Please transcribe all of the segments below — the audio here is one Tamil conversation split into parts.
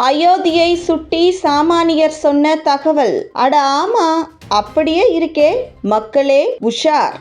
அயோத்தியை சுட்டி சாமானியர் சொன்ன தகவல். அட ஆமா அப்படியே இருக்கே மக்களே உஷார்.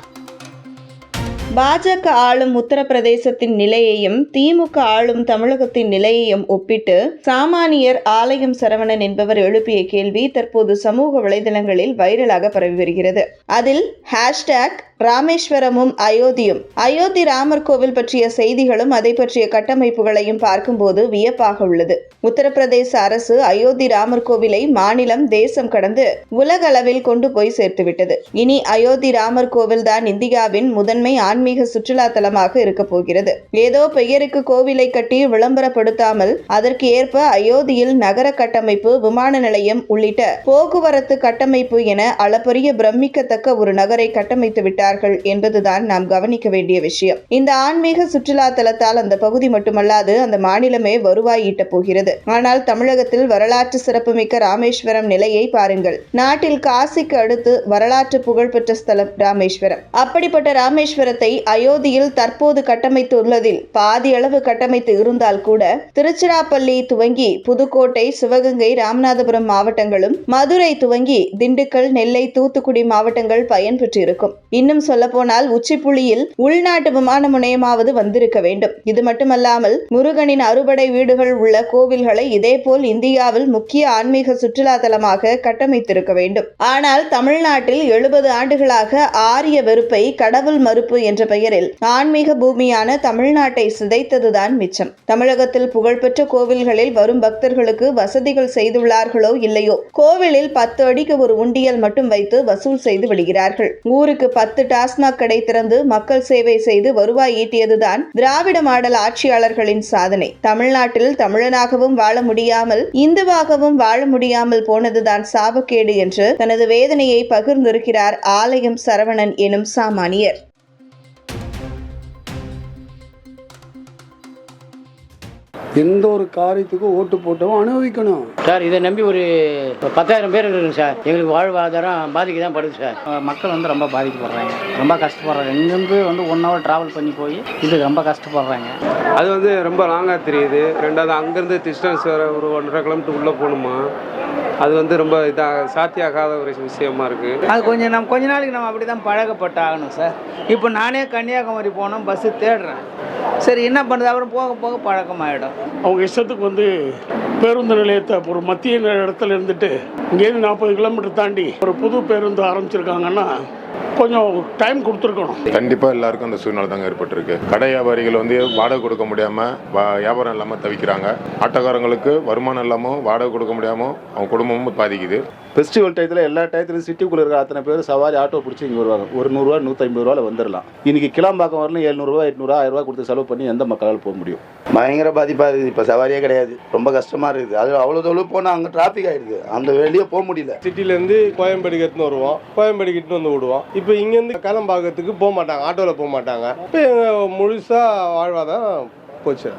பாஜக ஆளும் உத்தரப்பிரதேசத்தின் நிலையையும் திமுக ஆளும் தமிழகத்தின் நிலையையும் ஒப்பிட்டு சாமானியர் ஆலயம் சரவணன் என்பவர் எழுப்பிய கேள்வி தற்போது சமூக வலைதளங்களில் வைரலாக பரவி வருகிறது. அதில் ஹேஷ்டேக் ராமேஸ்வரமும் அயோத்தியும். அயோத்தி ராமர் கோவில் பற்றிய செய்திகளும் அதை பற்றிய கட்டமைப்புகளையும் பார்க்கும்போது வியப்பாக உள்ளது. உத்தரப்பிரதேச அரசு அயோத்தி ராமர் கோவிலை மாநிலம் தேசம் கடந்து உலக அளவில் கொண்டு போய் சேர்த்துவிட்டது. இனி அயோத்தி ராமர் கோவில் தான் இந்தியாவின் முதன்மை ஆன்மீக சுற்றுலா தலமாக இருக்க போகிறது. ஏதோ பெயருக்கு கோவிலை கட்டி விளம்பரப்படுத்தாமல் அதற்கு ஏற்ப அயோத்தியில் நகர கட்டமைப்பு விமான நிலையம் உள்ளிட்ட போக்குவரத்து கட்டமைப்பு என அளப்பரிய பிரமிக்கத்தக்க ஒரு நகரை கட்டமைத்து வருகிறார்கள் என்பதுதான் நாம் கவனிக்க வேண்டிய விஷயம். இந்த ஆன்மீக சுற்றுலா தலத்தால் அந்த பகுதி மட்டுமல்லாது அந்த மாநிலமே வருவாய் ஈட்டப் போகிறது. ஆனால் தமிழகத்தில் வரலாற்று சிறப்புமிக்க ராமேஸ்வரம் நிலையை பாருங்கள். நாட்டில் காசிக்கு அடுத்து வரலாற்று புகழ்பெற்ற ஸ்தலம் ராமேஸ்வரம். அப்படிப்பட்ட ராமேஸ்வரத்தை அயோத்தியில் தற்போது கட்டமைத்துள்ளதில் பாதி அளவு கட்டமைத்து இருந்தால் கூட திருச்சிராப்பள்ளி துவங்கி புதுக்கோட்டை சிவகங்கை ராமநாதபுரம் மாவட்டங்களும் மதுரை துவங்கி திண்டுக்கல் நெல்லை தூத்துக்குடி மாவட்டங்கள் பயன்பெற்றிருக்கும். இன்னும் சொல்லப்போனால் உச்சிப்புள்ளியில் உள்நாட்டு விமான முனையமாவது வந்திருக்க வேண்டும். இது மட்டுமல்லாமல் முருகனின் அறுபடை வீடுகள் உள்ள கோவில்களை இதேபோல் இந்தியாவில் முக்கிய ஆன்மீக சுற்றுலா தலமாக கட்டமைத்திருக்க வேண்டும். ஆனால் தமிழ்நாட்டில் எழுபது ஆண்டுகளாக ஆரிய வெறுப்பை கடவுள் மறுப்பு என்ற பெயரில் ஆன்மீக பூமியான தமிழ்நாட்டை சிதைத்ததுதான் மிச்சம். தமிழகத்தில் புகழ்பெற்ற கோவில்களில் வரும் பக்தர்களுக்கு வசதிகள் செய்துள்ளார்களோ இல்லையோ? கோவிலில் பத்து அடிக்கு ஒரு உண்டியல் மட்டும் வைத்து வசூல் செய்து விடுகிறார்கள். ஊருக்கு பத்து டாஸ்மாக் கடை திறந்து மக்கள் சேவை செய்து வருவாய் ஈட்டியதுதான் திராவிட மாடல் ஆட்சியாளர்களின் சாதனை. தமிழ்நாட்டில் தமிழனாகவும் வாழ முடியாமல் இந்துவாகவும் வாழ முடியாமல் போனதுதான் சாபக்கேடு என்று தனது வேதனையை பகிர்ந்திருக்கிறார் ஆலயம் சரவணன் எனும் சாமானியர். எந்த ஒரு காரியத்துக்கும் ஓட்டு போட்டவும் அனுபவிக்கணும். சார் இதை நம்பி ஒரு பத்தாயிரம் பேர் இருக்குங்க சார். எங்களுக்கு வாழ்வாதாரம் பாதிக்க தான் படுது சார். மக்கள் வந்து ரொம்ப பாதிக்கப்படுறாங்க. ரொம்ப கஷ்டப்படுறாங்க. இங்கேருந்து வந்து ஒன் ஹவர் ட்ராவல் பண்ணி போய் இதுக்கு ரொம்ப கஷ்டப்படுறாங்க. அது வந்து ரொம்ப லாங்காக தெரியுது. ரெண்டாவது அங்கேருந்து டிஸ்டன்ஸ் வேறு ஒரு ஒன்றரை கிலோமீட்டர் உள்ளே போகணுமா? அது வந்து ரொம்ப இதாக சாத்தியாகாத ஒரு விஷயமா இருக்குது அது கொஞ்சம் நம்ம கொஞ்ச நாளைக்கு நம்ம அப்படி தான் பழக்கப்பட்டு ஆகணும் சார். இப்போ நானே கன்னியாகுமரி போனோம் பஸ்ஸு தேடுறேன். சரி என்ன பண்ணுறது அப்புறம் போக போக பழக்கமாயிடும். அவங்க இஷ்டத்துக்கு வந்து பேருந்து நிலையத்தை ஒரு மத்திய இடத்துல இருந்துட்டு இங்கேருந்து நாற்பது கிலோமீட்டர் தாண்டி ஒரு புது பேருந்து ஆரம்பிச்சிருக்காங்கன்னா கொஞ்சம் டைம் கொடுத்துருக்கணும். கண்டிப்பாக எல்லாருக்கும் அந்த சூழ்நிலை தாங்க ஏற்பட்டிருக்கு. கடை வியாபாரிகள் வந்து வாடகை கொடுக்க முடியாமல் வியாபாரம் இல்லாமல் தவிக்கிறாங்க. ஆட்டோக்காரங்களுக்கு வருமானம் இல்லாமல் வாடகை கொடுக்க முடியாமல் அவங்க குடும்பமும் பாதிக்குது. ஃபெஸ்டிவல் டயத்தில் எல்லா டயத்துலையும் சிட்டிக்குள்ளே இருக்கிற அத்தனை பேர் சவாரி ஆட்டோ பிடிச்சி இங்கே வருவாங்க. ஒரு நூறுரூவா நூற்றம்பது ரூபாவில் வந்துடலாம் இன்னைக்கு கிளம்பாக்கம் வரலாம் எழுநூறுவா எட்நூறுவா ஆயிரம் ரூபா கொடுத்து செலவு பண்ணி எந்த மக்களால் போக முடியும்? பயங்கர பாதிப்பாக இருக்குது. இப்போ சவாரியே கிடையாது. ரொம்ப கஷ்டமாக இருக்குது. அது அவ்வளோ தொழில் போனால் அங்கே டிராஃபிக் ஆகிடுது அந்த வெளியே போக முடியல. சிட்டிலேருந்து கோயம்பேடுக்கு எடுத்துன்னு வருவோம். கோயம்பேடுக்கு எடுத்துன்னு வந்து விடுவோம். இப்போ இங்கேருந்து கிளம்பாக்கத்துக்கு போக மாட்டாங்க. ஆட்டோவில் போக மாட்டாங்க. இப்போ முழுசாக வாழ்வாதான் போச்சு.